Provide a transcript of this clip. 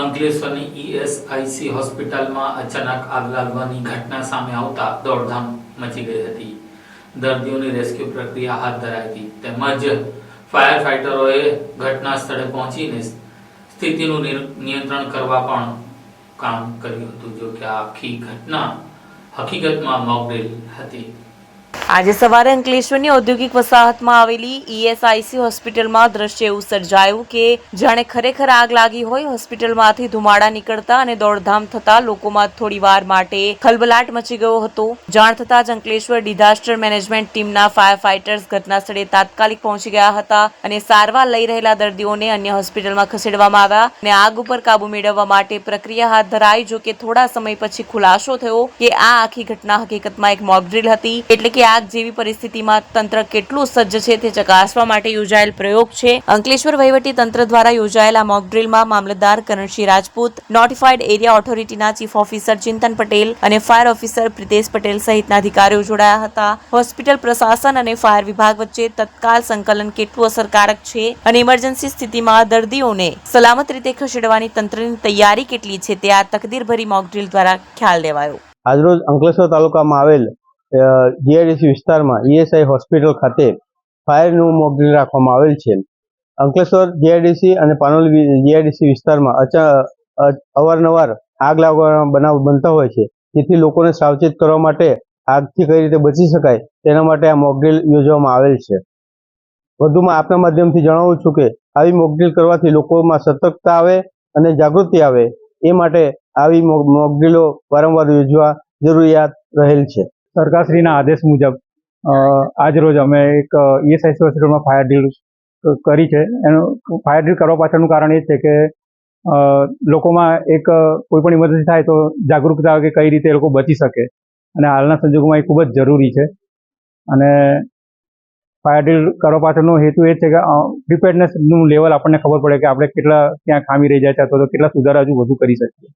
અંકલેશ્વરની ESIC હોસ્પિટલમાં અચાનક આગ લાગવાની ઘટના સામે આવતા દોડધામ મચી ગઈ હતી. દર્દીઓની રેસ્ક્યુ પ્રક્રિયા હાથ ધરાઈ હતી. તેમજ ફાયર ફાઇટરોએ ઘટના સ્થળે પહોંચીને સ્થિતિનું નિયંત્રણ કરવા પણ કામ કર્યું હતું. જો કે આખી ઘટના હકીકતમાં મોકડ્રીલ હતી. આજે સવારે અંકલેશ્વરની ઔદ્યોગિક વસાહતમાં આવેલી ઈએસઆઈસી હોસ્પિટલમાં દ્રશ્ય એવું સર્જાયું કે જાણે ખરેખર આગ લાગી હોય, હોસ્પિટલમાંથી ધુમાડા નીકળતા અને દોડધામ થતા લોકોમાં થોડી વાર માટે ખલબલાટ મચી ગયો હતો. જાણ થતાં જ અંકલેશ્વર ડિઝાસ્ટર મેનેજમેન્ટ ટીમના ફાયર ફાઇટર્સ ઘટના સ્થળે તાત્કાલિક પહોંચી ગયા હતા અને સારવાર લઈ રહેલા દર્દીઓને અન્ય હોસ્પિટલમાં ખસેડવામાં આવ્યા અને આગ ઉપર કાબુ મેળવવા માટે પ્રક્રિયા હાથ ધરાઈ. જો કે થોડા સમય પછી ખુલાસો થયો કે આ આખી ઘટના હકીકતમાં એક મોકડ્રીલ હતી. એટલે કે આગ જેવી પરિસ્થિતિમાં તંત્ર કેટલું સજ્જ છે તે ચકાસવા માટે યોજાયેલ પ્રયોગ છે. અંકલેશ્વર વહીવટી તંત્ર દ્વારા યોજાયેલા મોકડ્રીલમાં મામલતદાર કરણસિંહ રાજપૂત નોટિફાઈડ એરિયા ઓથોરિટીના ચીફ ઓફિસર ચિંતન પટેલ અને ફાયર ઓફિસર પ્રિતેશ પટેલ સહિતના અધિકારીઓ જોડાયા હતા. હોસ્પિટલ પ્રશાસન અને ફાયર વિભાગ વચ્ચે તત્કાલ સંકલન કેટલું અસરકારક છે અને ઇમરજન્સી સ્થિતિમાં દર્દીઓને સલામત રીતે ખસેડવાની તંત્રની તૈયારી કેટલી છે તે આ તકદીરભરી મોકડ્રીલ દ્વારા ખ્યાલ લેવાયો. આજરોજ અંકલેશ્વર તાલુકામાં આવેલ જીઆઈડીસી વિસ્તારમાં ઈએસઆઈ હોસ્પિટલ ખાતે ફાયરનું મોકલી રાખવામાં આવેલ છે. અંકલેશ્વર જીઆઈડીસી અને પાનોલી જીઆઈડીસી વિસ્તારમાં અચા અવારનવાર આગ લાગવાના બનાવ બનતા હોય છે. તેથી લોકોને સાવચેત કરવા માટે આગથી કઈ રીતે બચી શકાય તેના માટે આ મોકડ્રીલ યોજવામાં આવેલ છે. વધુમાં આપના માધ્યમથી જણાવું છું કે આવી મોકડ્રીલ કરવાથી લોકોમાં સતર્કતા આવે અને જાગૃતિ આવે. એ માટે આવી મોક- મોકડ્રીલો વારંવાર યોજવા જરૂરિયાત રહેલ છે. સરકારશ્રીના આદેશ મુજબ અ, આજરોજ અમે એક ઈએસઆઈસી હોસ્પિટલમાં ફાયર ડ્રીલ કરી છે. એનું ફાયર ડ્રીલ કરવા પાછળનું કારણ એ છે કે લોકોમાં એક કોઈ પણ ઇમરજન્સી થાય તો જાગૃતતા કે કઈ રીતે એ લોકો બચી શકે. અને હાલના સંજોગોમાં એ ખૂબ જ જરૂરી છે. અને ફાયર ડ્રીલ કરવા પાછળનો હેતુ એ છે કે પ્રિપેરનેસનું લેવલ આપણને ખબર પડે કે આપણે કેટલા ક્યાં ખામી રહી જાય છે અથવા તો કેટલા સુધારા હજુ વધુ કરી શકીએ.